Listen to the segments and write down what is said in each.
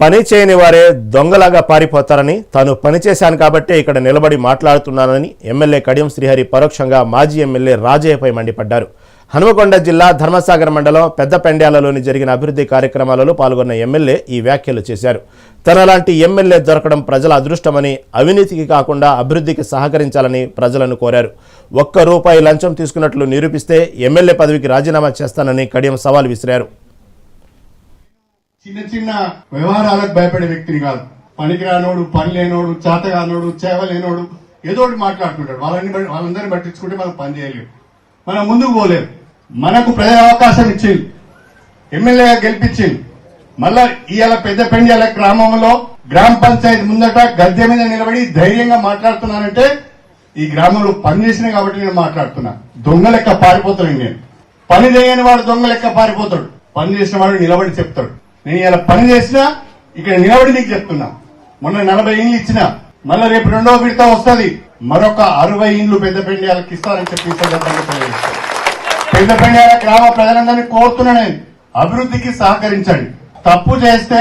పని చేయని వారే దొంగలాగా పారిపోతారని తాను పనిచేశాను కాబట్టే ఇక్కడ నిలబడి మాట్లాడుతున్నానని ఎమ్మెల్యే కడియం శ్రీహరి పరోక్షంగా మాజీ ఎమ్మెల్యే రాజయ్యపై మండిపడ్డారు. హనుమకొండ జిల్లా ధర్మసాగర్ మండలం పెద్ద పెండ్యాలలోని జరిగిన అభివృద్ధి కార్యక్రమాలలో పాల్గొన్న ఎమ్మెల్యే ఈ వ్యాఖ్యలు చేశారు. తనలాంటి ఎమ్మెల్యే దొరకడం ప్రజల అదృష్టమని అవినీతికి కాకుండా అభివృద్ధికి సహకరించాలని ప్రజలను కోరారు. ఒక్క రూపాయి లంచం తీసుకున్నట్లు నిరూపిస్తే ఎమ్మెల్యే పదవికి రాజీనామా చేస్తానని కడియం సవాల్ విసిరారు. చిన్న చిన్న వ్యవహారాలకు భయపడే వ్యక్తిని కాదు. పనికిరానోడు పని లేనోడు చేతగానోడు చేవలేనోడు ఏదో ఒకటి మాట్లాడుతుంటాడు వాళ్ళని బట్టి- వాళ్ళందరినీ పట్టించుకుంటే మనం పని చేయలేము మనం ముందుకు పోలేము మనకు ప్రజల అవకాశం ఇచ్చింది. ఎమ్మెల్యేగా గెలిపించింది. మళ్ళా ఇవాళ పెద్దపెండియాల గ్రామంలో గ్రామ పంచాయతీ ముందట గద్దె మీద నిలబడి ధైర్యంగా మాట్లాడుతున్నానంటే ఈ గ్రామంలో పని చేసినా కాబట్టి నేను మాట్లాడుతున్నా. దొంగ లెక్క పారిపోతాడు నేను. పని చేయని వాడు దొంగ లెక్క పారిపోతాడు. పని చేసిన వాడు నిలబడి చెప్తాడు. నేను ఇలా పని చేసినా ఇక్కడ నిలబడి నీకు చెప్తున్నా. మొన్న నలభై ఇండ్లు ఇచ్చిన మళ్ళీ రేపు రెండో విడత వస్తుంది. మరొక అరవై ఇండ్లు పెద్ద పెండ్యాలకు ఇస్తారని చెప్పి ఈ సందర్భంగా పెద్ద గ్రామ ప్రజలందరినీ కోరుతున్నా నేను. అభివృద్ధికి సహకరించండి. తప్పు చేస్తే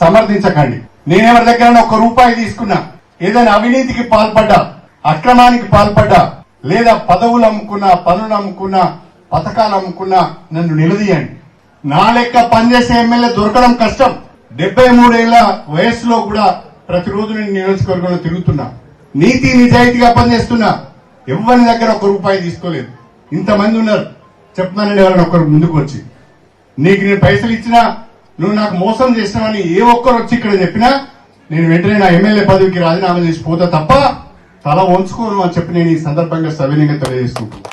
సమర్థించకండి. నేనెవరి దగ్గర ఒక రూపాయి తీసుకున్నా. ఏదైనా అవినీతికి పాల్పడ్డా అక్రమానికి పాల్పడ్డా లేదా పదవులు అమ్ముకున్నా పనులు అమ్ముకున్నా పథకాలు అమ్ముకున్నా నన్ను నిలదీయండి. నా లెక్క పనిచేసే ఎమ్మెల్యే దొరకడం కష్టం. డెబ్బై మూడేళ్ళ వయసులో కూడా ప్రతిరోజు నేను నియోజకవర్గంలో తిరుగుతున్నా. నీతి నిజాయితీగా పనిచేస్తున్నా. ఎవరి దగ్గర ఒక రూపాయి తీసుకోలేదు. ఇంతమంది ఉన్నారు. చెప్తున్నానండి ఎవరైనా ఒకరు ముందుకు వచ్చి. నీకు నేను పైసలు ఇచ్చినా నువ్వు నాకు మోసం చేసినావని ఏ ఒక్కరు వచ్చి ఇక్కడ చెప్పినా నేను వెంటనే నా ఎమ్మెల్యే పదవికి రాజీనామా చేసి పోతా తప్ప తల వంచుకోను అని చెప్పి నేను ఈ సందర్భంగా సవినీయంగా తెలియజేసుకుంటున్నాను